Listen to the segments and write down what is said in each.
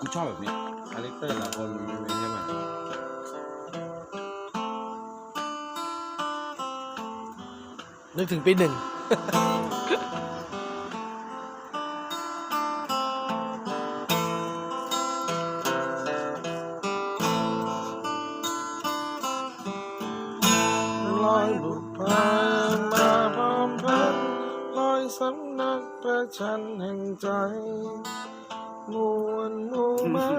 กูชอบแบบนี้คาแรคเตอร์ละคนไม่ใช่ไหมนึกถึงปีหนึ่ง ลอยบุกพา ลอยสำนักประชันแห่งใจ มวลหมู่ไม้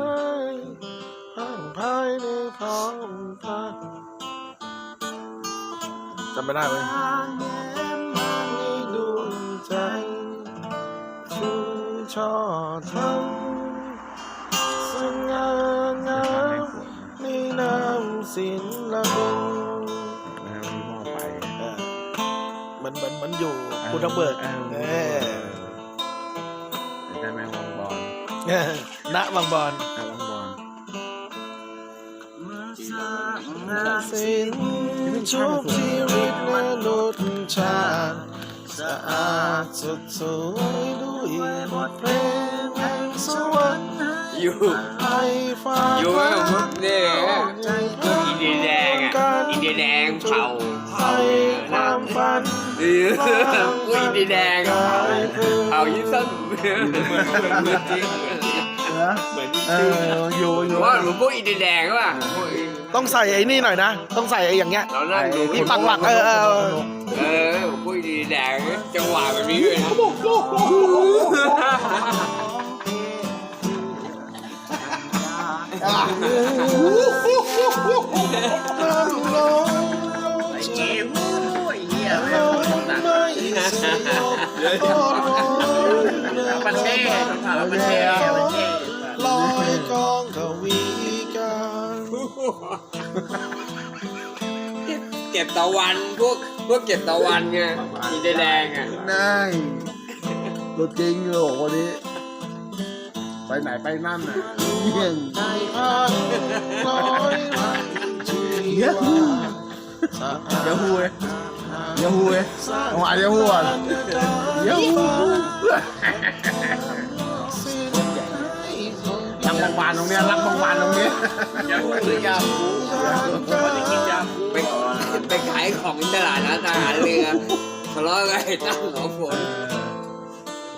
พังภายในท้องฟ้าจำไม่ได้ไหมในดวงใจชูช่อทำสง่างามในน้ำศิลปิน มันมันมันอยู่ภูทับเบิกเออเออได้ไหมวังบอลเออณบางบอนอะวังบอลสิ้นทุกชีวิตและนุชชาติสะอาดสดสวยด้วยบทเพลงแห่งสวรรค์อยู่ให้ฟ้าอยู่กับพวกเนี่ยพวกอินเดียแดงอะอินเดียแดงเผาเผาให้คนะวามฝันเออพวกอินเดียแดงอะเผายิ่งส้มเหมือนเหมือนจริงเหมือนเอออยู่อยู่ว่าหรือพวกอินเดียแดงป่ะพวกต้องใส่ไอ้นี่หน่อยนะ ต้องใส่ไอ้อย่างเงี้ยเรานั่งดูที่ปักหลักเออเออเออเออพวกอินเดียแดงจังหวะแบบนี้เลย สยบโอ้ยประเทศประเทศประเทศลอยกองกวีกันเก็บตะวันพวกพวกเก็บตะวันไงอินเดีแดงอะนายตัวจริงเลยวันนี้ ไปไหนไปนั่นน่ะเยี่ยงใจพังลอยวันชีวาสะอาหูเว้ย ยวหูเว้ยเอาหวานเดี๋ยวหูก่อนเดี๋ยวหูรักบางบานตรงเนี้ยรักบางบานตรงเนี้ยยาคูหรือยาคูวันนี้กินยาคูไปไปขายของตลาดนัดทหารเรือทะเลาะกันไอ้ตั้งหอฝน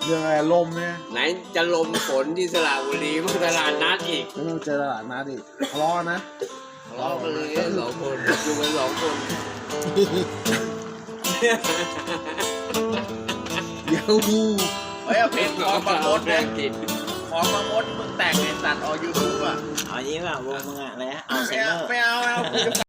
เรื่องอะไรลมเนี่ยไหนจะลมฝนที่สระบุรีมันตลาดนัดอีกไม่ต้องเจอตลาดนัดดิทะเลาะนะทะเลาะกันเลยสองคนอยู่กันสองคน เดี๋ยวหูเฮ้ยเอาเพลงของบางมดแรเนี่ยงกินของบางมดมึงแต่งในสัตว์ออกยูทูบอะเอาจริงป่ะวงมึงอะอะไรนะเอาเซไม่นเนเอาอร์ ไม่เอาไม่เอากูจะ